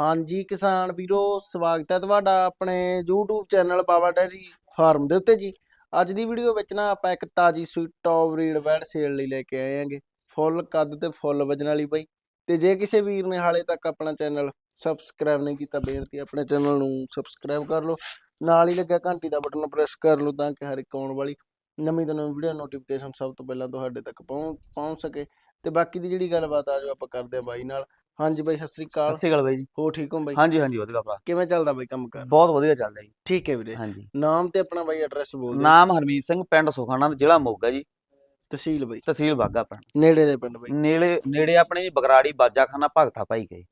ਹਾਂਜੀ ਕਿਸਾਨ ਵੀਰੋ, ਸਵਾਗਤ ਹੈ ਤੁਹਾਡਾ ਆਪਣੇ YouTube channel Baba dairy farm ਦੇ ਉੱਤੇ ਜੀ। ਅੱਜ ਦੀ ਵੀਡੀਓ ਵਿੱਚ ਨਾ ਆਪਾਂ ਇੱਕ ਤਾਜੀ ਸੂਈ ਟੌਪ ਰੀਡ ਵੈੜ ਸੇਲ ਲਈ ਲੈ ਕੇ ਆਏ ਹਾਂਗੇ। ਫੁੱਲ ਕੱਦ ਤੇ ਫੁੱਲ ਵਜਨ ਵਾਲੀ ਬਾਈ। ਤੇ ਜੇ ਕਿਸੇ ਵੀਰ ਨੇ ਹਾਲੇ ਤੱਕ ਆਪਣਾ ਚੈਨਲ ਸਬਸਕ੍ਰਾਈਬ ਨਹੀਂ ਕੀਤਾ, ਬੇਨਤੀ ਆਪਣੇ ਚੈਨਲ ਨੂੰ ਸਬਸਕ੍ਰਾਈਬ ਕਰ ਲਓ। ਨਾਲ ਹੀ ਲੱਗਿਆ ਘੰਟੀ ਦਾ ਬਟਨ ਪ੍ਰੈਸ ਕਰ ਲਓ ਤਾਂ ਕਿ ਹਰ ਇੱਕ ਆਉਣ ਵਾਲੀ ਨਵੀਂ ਤੋਂ ਨਵੀਂ ਵੀਡੀਓ ਨੋਟੀਫਿਕੇਸ਼ਨ ਸਭ ਤੋਂ ਪਹਿਲਾਂ ਤੁਹਾਡੇ ਤੱਕ ਪਹੁੰਚ ਪਹੁੰਚ ਸਕੇ। ਤੇ ਬਾਕੀ ਦੀ ਜਿਹੜੀ ਗੱਲਬਾਤ ਆ ਜੋ ਆਪਾਂ ਕਰਦੇ ਆ ਬਾਈ ਨਾਲ। ਹਾਂਜੀ ਬਾਈ ਸਤਿ ਸ੍ਰੀ ਅਕਾਲ। ਸਤਿ ਸ਼੍ਰੀ ਅਕਾਲ ਬਾਈ ਜੀ। ਹੋ ਠੀਕ ਹੋ ਬਾਈ? ਹਾਂਜੀ ਹਾਂਜੀ ਵਧੀਆ ਭਰਾ। ਕਿਵੇਂ ਚੱਲਦਾ ਬਾਈ ਕੰਮ ਕਰ? ਬਹੁਤ ਵਧੀਆ ਚੱਲਦਾ ਜੀ। ਠੀਕ ਹੈ ਵੀਰੇ। ਹਾਂਜੀ। ਨਾਮ ਤੇ ਆਪਣਾ ਬਾਈ ਐਡਰੈਸ ਬੋਲ ਦਿਓ। ਨਾਮ ਹਰਮੀਤ ਸਿੰਘ ਪਿੰਡ ਸੁਖਾਣਾ ਜ਼ਿਲ੍ਹਾ ਮੋਗਾ ਜੀ। ਤਹਿਸੀਲ ਬਾਈ। ਤਹਿਸੀਲ ਬਾਗਾ ਪਿੰਡ। ਨੇੜੇ ਦੇ ਪਿੰਡ ਬਾਈ। ਨੇੜੇ ਨੇੜੇ ਆਪਣੇ ਜੀ ਬਗਰਾੜੀ ਬਾਜਾਖਾਨਾ ਭਗਤਾ ਭਾਈ ਗਏ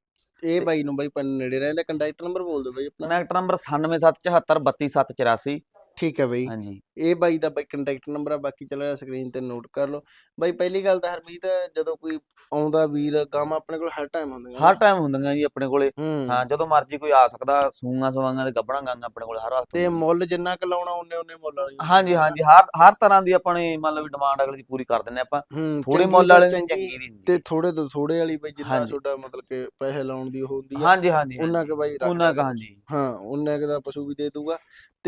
ਇਹ ਬਾਈ ਨੂੰ ਬਾਈ ਪਿੰਡ ਨੇੜੇ ਰਹਿੰਦਾ। ਕੰਟੈਕਟ ਨੰਬਰ ਬੋਲ ਦਿਓ ਬਾਈ ਆਪਣਾ। ਕਨੈਕਟ ਨੰਬਰ 9774732784 ਠੀਕ ਹੈ ਬਾਈ। ਹਾਂਜੀ। ਇਹ ਬਾਈ ਦਾ ਬਾਈ ਕੰਟੈਕਟ ਨੰਬਰ ਆ ਬਾਕੀ ਚੱਲ ਰਿਹਾ ਸਕਰੀਨ ਤੇ ਨੋਟ ਕਰ ਲਓ। ਬਾਈ ਪਹਿਲੀ ਗੱਲ ਤਾਂ ਹਰਮੀਤ ਜਦੋਂ ਕੋਈ ਆਉਂਦਾ ਵੀਰ ਕੰਮ ਆਪਣੇ ਕੋਲ ਹਰ ਟਾਈਮ ਹੁੰਦੀਆਂ ਹਰ ਟਾਈਮ ਹੁੰਦੀਆਂ ਜੀ ਆਪਣੇ ਕੋਲੇ। ਹੂੰ। ਜਦੋਂ ਮਰਜ਼ੀ ਕੋਈ ਆ ਸਕਦਾ ਸੂਆਂ ਸਵਾਂਗਾ ਤੇ ਗੱਬੜਾਂ ਗਾਂਗਾ ਆਪਣੇ ਕੋਲੇ ਹਰ ਵਕਤ ਤੇ। ਮੁੱਲ ਜਿੰਨਾ ਕੁ ਲਾਉਣਾ ਉਹਨੇ ਉਹਨੇ ਮੁੱਲ ਵਾਲੀ ਹਾਂਜੀ ਹਾਂਜੀ ਹਰ ਹਰ ਤਰ੍ਹਾਂ ਦੀ ਆਪਣੀ ਮੰਨ ਲਓ ਵੀ ਡਿਮਾਂਡ ਅਗਲੇ ਦੀ ਪੂਰੀ ਕਰ ਦਿੰਨੇ ਆਪਾਂ। ਥੋੜੇ ਮੁੱਲ ਵਾਲੇ ਦੀ ਚੰਗੀ ਵੀ ਹੁੰਦੀ। ਤੇ ਥੋੜੇ ਤੋਂ ਥੋੜੇ ਵਾਲੀ ਬਾਈ ਜਿੰਨਾ। ਤੁਹਾਡਾ ਮਤਲਬ ਕਿ ਪੈਸੇ ਲਾਉਣ ਦੀ ਹੁੰਦੀ ਆ। ਹਾਂਜੀ ਹਾਂਜੀ ਉਹਨਾਂ ਕੇ ਬਾਈ ਰੱਖ ਉਹਨਾਂ ਕਾ ਹਾਂਜੀ। ਹਾਂ ਉਹਨਾਂ ਕੁ ਦਾ ਪਸ਼ੂ ਵੀ ਦੇ ਦੂਗਾ।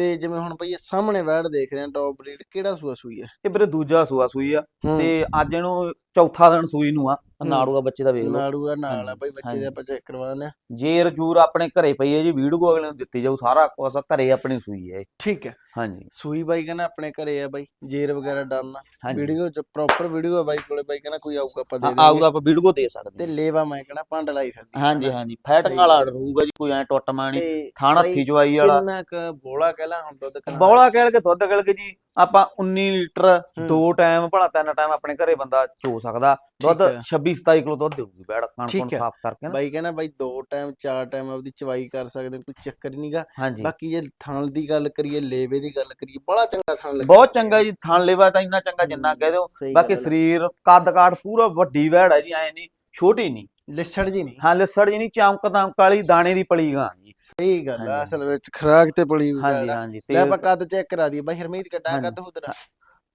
ਤੇ ਜਿਵੇਂ ਹੁਣ ਬਈ ਇਹ ਸਾਹਮਣੇ ਵੈੜ ਦੇਖ ਰਹੇ ਆ ਟੌਪ ਬਰੀਡ ਕਿਹੜਾ ਸੂਆ ਸੂਈ ਹੈ? ਇਹ ਵੀਰੇ ਦੂਜਾ ਸੂਆ ਸੂਈ ਆ ਹੂੰ, ਤੇ ਅੱਜ ਇਹਨੂੰ ਚੌਥਾ ਦਿਨ ਸੂਈ ਨੂੰ ਆ। ਆਹ ਹੂੰ। ਨਾੜੂਆ ਬੱਚੇ ਦਾ ਵੇਖ ਲਓ। ਨਾੜੂਆ ਨਾਲ ਆ ਬਈ ਬੱਚੇ ਦੇ। ਆਪਾਂ ਚੈੱਕ ਕਰਵਾਉਂਦੇ ਆ। ਜੇਰ ਜੂਰ ਆਪਣੇ ਘਰੇ ਪਈ ਹੈ ਜੀ ਵੀਡੀਓ ਅਗਲੇ ਨੂੰ ਦਿੱਤੀ ਜਾਊ ਸਾਰਾ ਕੁਝ ਘਰੇ ਆਪਣੀ ਸੂਈ ਹੈ ਇਹ। ਠੀਕ ਹੈ। ਹਾਂਜੀ। ਸੂਈ ਬਾਈ ਕਹਿੰਦਾ ਆਪਣੇ ਘਰੇ ਆ ਬਾਈ ਜੇਰ ਵਗੈਰਾ ਡਨ ਆ ਹਾਂਜੀ। ਵੀਡੀਓ ਚ ਪ੍ਰੋਪਰ ਵੀਡੀਓ ਆ ਬਾਈ ਕੋਲੇ ਬਾਈ ਕਹਿੰਦਾ ਕੋਈ ਆਊਗਾ ਆਪਾਂ ਦੇ ਹਾਂ, ਦੇਵਾਂਗੇ। ਆਊਗਾ ਆਪਾਂ ਵੀਡੀਓ ਦੇ ਤੇ ਸਕਦੇ ਲੇਵਾ ਮੈਂ ਕਹਿੰਦਾ ਭੰਡ ਲਾਈ ਫਿਰਦੀ ਆ, ਹਾਂਜੀ। ਹਾਂਜੀ। ਫੈਟਿੰਗ ਵਾਲਾ ਹੋਊਗਾ ਜੀ ਕੋਈ ਐ ਟੁੱਟ ਮਾਣੀ ਤੇ ਥਾਣ ਬਾਈ ਹੱਥੀ ਚਵਾਈ ਵਾਲਾ। ਕਿੰਨਾ ਕ ਬੋਲਾ ਕਹਿਲਾ ਹੁਣ ਦੁੱਧ ਕਿੰਨਾ ਬੌਲਾ ਕਹਿਲ ਕੇ ਦੁੱਧ ਕਹਿਲ ਕੇ ਜੀ ਆਪਾਂ 19 ਲੀਟਰ। ਦੋ ਟਾਈਮ ਭਲਾ ਤਿੰਨ ਟਾਈਮ ਆਪਣੇ ਘਰੇ ਬੰਦਾ ਚੋ ਸਕਦਾ ਦੁੱਧ ਠੀਕ ਹੈ। 26 27 ਕਿਲੋ ਦੁੱਧ ਦੇਊਗੀ ਬੈੜ ਕਣ ਕੋਣ। ਸਾਫ਼ ਕਰਕੇ ਨਾ ਬਾਈ ਕਹਿੰਦਾ ਬਾਈ ਦੋ ਟਾਈਮ ਚਾਰ ਟਾਈਮ ਆਪਦੀ ਚਵਾਈ ਕਰ ਸਕਦੇ ਕੋਈ ਚੱਕਰ ਹੀ ਨਹੀਂਗਾ ਬਾਕੀ ਜੇ ਥਣ ਦੀ ਗੱਲ ਕਰੀਏ ਲੇਵੇ ਦੀ ਗੱਲ ਕਰੀਏ ਬੜਾ ਚੰਗਾ ਥਣ ਲੱਗਿਆ ਬਹੁਤ ਚੰਗਾ ਜੀ ਥਣ ਲੇਵਾ ਤਾਂ ਇੰਨਾ ਚੰਗਾ ਜਿੰਨਾ ਕਹਿ ਦਿਓ ਬਾਕੀ। ਸਰੀਰ ਕੱਦ ਕਾਠ ਪੂਰਾ ਵੱਡੀ ਵੈੜ ਹੈ ਜੀ ਐ ਨਹੀਂ ਛੋਟੀ ਨਹੀਂ ਲਿਸੜ ਜੀ ਨਹੀਂ। ਹਾਂ ਲਿਸੜ ਜੀ ਨਹੀਂ ਚਮਕ ਦਮਕ ਵਾਲੀ ਦਾਣੇ ਦੀ ਪਲੀ ਗਾਂ ਜੀ। ਸਹੀ ਗੱਲ ਆ। ਅਸਲ ਵਿੱਚ ਖਰਾਕ ਤੇ ਬੜੀ ਹਾਂਜੀ ਹਾਂਜੀ ਲੈ ਆਪਾਂ ਕੱਦ ਚੈੱਕ ਕਰਾ ਦਈਏ। ਬਾਈ ਹਰਮੀਤ ਕਿੱਡਾ ਹਾਂਜੀ। ਕੱਦ ਹੁਦਰਾ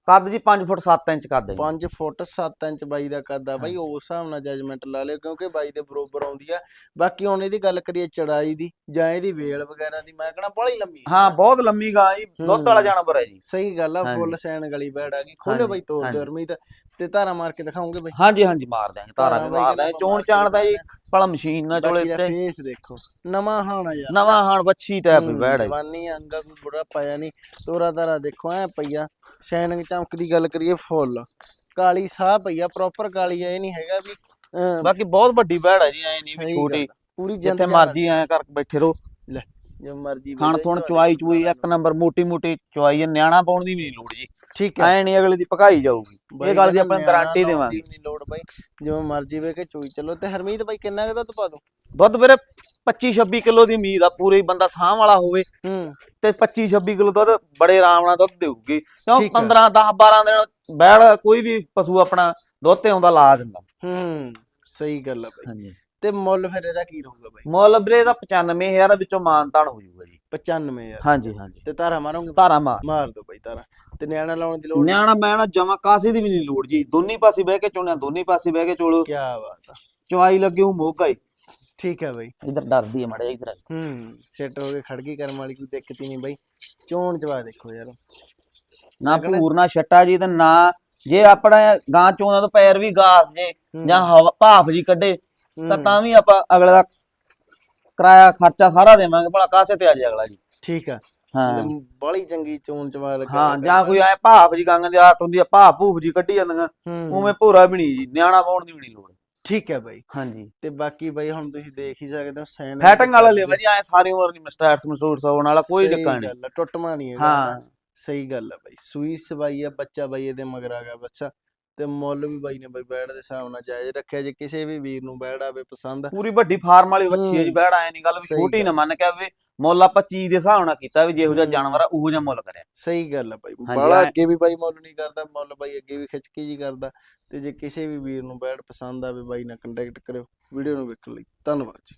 ਕੱਦ ਜੀ 5 ਫੁੱਟ 7 ਇੰਚ ਕੱਦ ਹੈ ਜੀ। 5 ਫੁੱਟ 7 ਇੰਚ ਬਾਈ ਦਾ ਕੱਦ ਆ ਬਾਈ ਉਸ ਹਿਸਾਬ ਨਾਲ ਜਜਮੈਂਟ ਲਾ ਲਿਓ ਕਿਉਂਕਿ ਬਾਈ ਦੇ ਬਰੋਬਰ ਆਉਂਦੀ ਆ। ਬਾਕੀ ਹੁਣ ਇਹਦੀ ਗੱਲ ਕਰੀਏ ਚੜਾਈ ਦੀ ਜਾਂ ਇਹਦੀ ਵੇਲ ਵਗੈਰਾ ਦੀ ਮੈਂ ਕਹਣਾ ਬੜੀ ਲੰਮੀ ਆ। ਹਾਂ ਬਹੁਤ ਲੰਮੀ ਗਾਂ ਜੀ ਦੁੱਧ ਵਾਲਾ ਜਾਨਵਰ ਹੈ ਜੀ। ਸਹੀ ਗੱਲ ਆ। ਫੁੱਲ ਸੈਨ ਗਲੀ ਬੈੜ ਆ ਗਈ। ਖੋਲੇ ਬਾਈ ਤੋੜ ਹਾਂਜੀ। ਤੇ ਤੇ ਧਾਰਾ ਮਾਰ ਕੇ ਦਿਖਾਉਂਗੇ ਬਾਈ? ਹਾਂਜੀ ਹਾਂਜੀ ਮਾਰ ਦਿਆਂਗੇ ਧਾਰਾ ਧਾਰਾਂ ਮਾਰ ਦਿਆਂਗੇ। ਚੋਣ ਚਾਣ ਦਾ ਜੀ ਭਲਾ ਮਸ਼ੀਨ ਨਾਲ ਚੋਲੇ ਬਾਕੀ ਦਾ ਤੇ ਫੇਸ ਦੇਖੋ ਨਵਾਂ ਹਾਣਾ ਯਾਰ। ਨਵਾਂ ਹਾਣ ਵੱਛੀ ਹੂੰ, ਬੈੜ ਹੈ ਜਵਾਨੀ ਅੰਗਾ ਕੋਈ ਬੁਰਾ ਪਾਇਆ ਨਹੀਂ। ਤੋਰਾ ਤਾਰਾ ਦੇਖੋ ਐ ਪਈਆ ਸ਼ੈਨਿੰਗ ਚਮਕ ਦੀ ਗੱਲ ਕਰੀਏ ਫੁੱਲ। ਕਾਲੀ ਸਾਹ ਪਈਆ ਪ੍ਰੋਪਰ ਕਾਲੀ ਆ ਇਹ ਨਹੀਂ ਹੈਗਾ ਵੀ ਅਹ, ਬਾਕੀ ਬਹੁਤ ਵੱਡੀ ਬੈੜ ਹੈ ਜੀ ਐ ਨਹੀਂ ਵੀ ਛੋਟੀ। ਆ। ਪੂਰੀ ਜਿੰਦ ਜਿੱਥੇ ਮਰਜ਼ੀ ਐ ਕਰਕੇ ਬੈਠੇ ਰਹੋ। ਜੇ ਮਰਜ਼ੀ ਖਾਣ ਥੋਣ ਚੁਆਈ ਚੁਈ ਇੱਕ ਨੰਬਰ ਮੋਟੀ ਮੋਟੀ ਚੁਆਈ ਹੈ ਨਿਆਣਾ ਪਾਉਣ ਦੀ ਵੀ ਨਹੀਂ ਲੋੜ ਜੀ। ਠੀਕ ਐ ਨਹੀਂ ਅਗਲੇ ਦੀ ਪਕਾਈ ਜਾਊਗੀ। ਇਹ ਗੱਲ ਦੀ ਆਪਾਂ ਗਾਰੰਟੀ ਦੇਵਾਂਗੇ। ਦੀ ਨਹੀਂ ਲੋੜ ਬਾਈ। ਜਿਵੇਂ ਮਰਜ਼ੀ ਵੇ ਕੇ ਚੋਈ ਚਲੋ। ਤੇ ਹਰਮੀਤ ਬਾਈ ਕਿੰਨਾ ਕੁ ਦੁੱਧ ਪਾ ਦੋ? ਦੁੱਧ ਵੀਰੇ 25 26 ਕਿਲੋ ਦੀ ਉਮੀਦ ਆ ਪੂਰੇ ਬੰਦਾ ਸਾਹ ਵਾਲਾ ਹੋਵੇ। ਹੂੰ। ਤੇ 25 26 ਕਿਲੋ ਦੁੱਧ ਬੜੇ ਆਰਾਮ ਨਾਲ ਦੁੱਧ ਦੇਊਗੀ। ਕਿਉਂ ਠੀਕ ਹੈ। 15 10 12 ਦਿਨ ਬੈੜ ਕੋਈ ਵੀ ਪਸ਼ੂ ਆਪਣਾ ਦੁੱਧ ਤੇ ਆਉਂਦਾ ਲਾ ਦਿੰਦਾ। ਹੂੰ ਸਹੀ ਗੱਲ ਆ ਬਾਈ। ਹਾਂਜੀ। ਤੇ ਮੁੱਲ ਫਿਰ ਇਹਦਾ ਕੀ ਰਹੂਗਾ ਬਾਈ? ਮੁੱਲ ਵੀਰੇ ਦਾ 95000 ਵਿੱਚੋਂ ਮਾਨਤਾਨ ਹੋ ਜਾਊਗਾ ਜੀ। 95 ਯਾਰ ਹਾਂਜੀ ਹਾਂਜੀ। ਤੇ ਧਾਰਾ ਮਾਰੋਗੇ? ਧਾਰਾ ਮਾਰ। ਮਾਰ ਦੋ ਬਾਈ ਧਾਰਾ। ਤੇ ਨਿਆਣਾ ਲਾਉਣ ਦੀ ਲੋੜ ਨਿਆਣਾ ਮੈਣਾ ਜਮਾ ਕਾਸੇ ਦੀ ਵੀ ਨਹੀਂ ਲੋੜ ਜੀ। ਦੋਨੀ ਪਾਸੇ ਬਹਿ ਕੇ ਚੋਣਿਆ ਦੋਨੀ ਪਾਸੇ ਬਹਿ ਕੇ ਚੋਲੋ। ਕੀ ਬਾਤ ਆ। ਚਵਾਈ ਲੱਗੇ ਹੂੰ ਮੋਗਾ ਹੀ ਠੀਕ ਹੈ ਬਾਈ। ਇਧਰ ਡਰਦੀ ਹੈ ਮੜੇ ਇਧਰ ਹੂੰ ਸੈਟ ਹੋ ਕੇ ਖੜ ਗਈ ਕਰਮ ਵਾਲੀ ਕੋਈ ਦਿੱਕਤ ਹੀ ਨਹੀਂ ਬਾਈ। ਚੋਣ ਚਵਾ ਦੇਖੋ ਯਾਰ। ਨਾ ਲੱਗਣਾ- ਭੂਰ ਨਾ ਛੱਟਾ ਜੀ ਤੇ ਨਾ ਜੇ ਆਪਣਾ ਗਾਂ ਚੋਂਦਾ ਤਾਂ ਪੈਰ ਵੀ ਗਾਸ ਜੇ ਜਾਂ ਹਵਾ ਭਾਫ ਜੀ ਕੱਢੇ ਤਾਂ ਤਾਂ ਵੀ ਆਪਾਂ ਅਗਲੇ ਦਾ ਕਿਰਾਇਆ ਖਰਚਾ ਸਾਰਾ ਦੇਵਾਂਗੇ ਭਲਾ ਕਾਸੇ ਤੇ ਆ ਜੇ ਅਗਲਾ ਜੀ। ਠੀਕ ਆ। ਹਾਂ। ਬੜੀ ਚੰਗੀ ਚੋਣ ਚਵਾ ਲੱਗਾ ਹਾਂ ਜਾਂ ਕੋਈ ਐ ਭਾਫ ਜੀ ਗੰਗ ਦੀ ਆਦਤ ਹੁੰਦੀ ਆ ਭਾਫ ਭੂਫ ਜੀ ਕੱਢੀ ਜਾਂਦੀਆਂ। ਉਵੇਂ ਭੂਰਾ ਵੀ ਨਹੀਂ ਜੀ ਨਿਆਣਾ ਪਾਉਣ ਦੀ ਵੀ ਨਹੀਂ ਲੋੜ। ਠੀਕ ਹੈ ਬਾਈ। ਹਾਂਜੀ। ਤੇ ਬਾਕੀ ਬਾਈ ਹੁਣ ਤੁਸੀਂ ਦੇਖ ਹੀ ਸਕਦੇ ਹੋ ਸੈਨ ਫੈਟਿੰਗ ਵਾਲਾ ਲੈਵਾ ਜੀ ਐ ਸਾਰੀ ਉਮਰ ਨਹੀਂ ਮਸਟੈਟਸ ਮਸੂਟਸ ਹੋਣ ਵਾਲਾ ਕੋਈ ਚੱਕਰ ਨਹੀਂ। ਟੁੱਟਮਾ ਨਹੀਂ ਹਾਂ। ਨਾ। ਸਹੀ ਗੱਲ ਹੈ ਬਾਈ ਸੂਈ ਸਵਾਈ ਆ ਬੱਚਾ ਬਾਈ ਇਹਦੇ ਮਗਰ ਆ ਗਿਆ ਬੱਚਾ। ਤੇ ਮੁੱਲ ਵੀ ਬਾਈ ਨੇ ਬਾਈ ਬੈੜ ਦੇ ਹਿਸਾਬ ਨਾਲ ਜਾਇਜ਼ ਰੱਖਿਆ ਜੇ ਕਿਸੇ ਵੀ ਵੀਰ ਨੂੰ ਬੈੜ ਆਵੇ ਪਸੰਦ। ਪੂਰੀ ਵੱਡੀ ਫਾਰਮ ਵਾਲੀ ਵੱਛੀ ਹੈ ਜੀ ਹੂੰ। ਬੈੜ ਆਏ ਨਹੀਂ ਗੱਲ ਵੀ ਛੋਟੀ ਨਾ। ਮੰਨ ਕੇ ਆਵੇ ਮੁੱਲ ਆਪਾਂ ਚੀਜ਼ ਦੇ ਹਿਸਾਬ ਨਾਲ ਕੀਤਾ ਵੀ ਜਿਹੋ ਜਿਹਾ। ਜਾਨਵਰ ਆ ਉਹੋ ਜਿਹਾ ਮੁੱਲ ਕਰਿਆ। ਸਹੀ ਗੱਲ ਹੈ ਬਾਈ ਹਾਂਜੀ, ਬਾਲਾ ਐਂ- ਅੱਗੇ ਵੀ ਬਾਈ ਮੁੱਲ ਨਹੀਂ ਕਰਦਾ ਮੁੱਲ ਬਾਈ ਅੱਗੇ ਵੀ ਖਿੱਚਕੀ ਜੀ ਕਰਦਾ। ਤੇ ਜੇ ਕਿਸੇ ਵੀ ਵੀਰ ਨੂੰ ਬੈੜ ਪਸੰਦ ਆਵੇ ਬਾਈ ਨਾਲ ਕੰਟੈਕਟ ਕਰਿਓ ਵੀਡੀਓ ਨੂੰ ਵੇਖਣ ਲਈ। ਧੰਨਵਾਦ ਜੀ।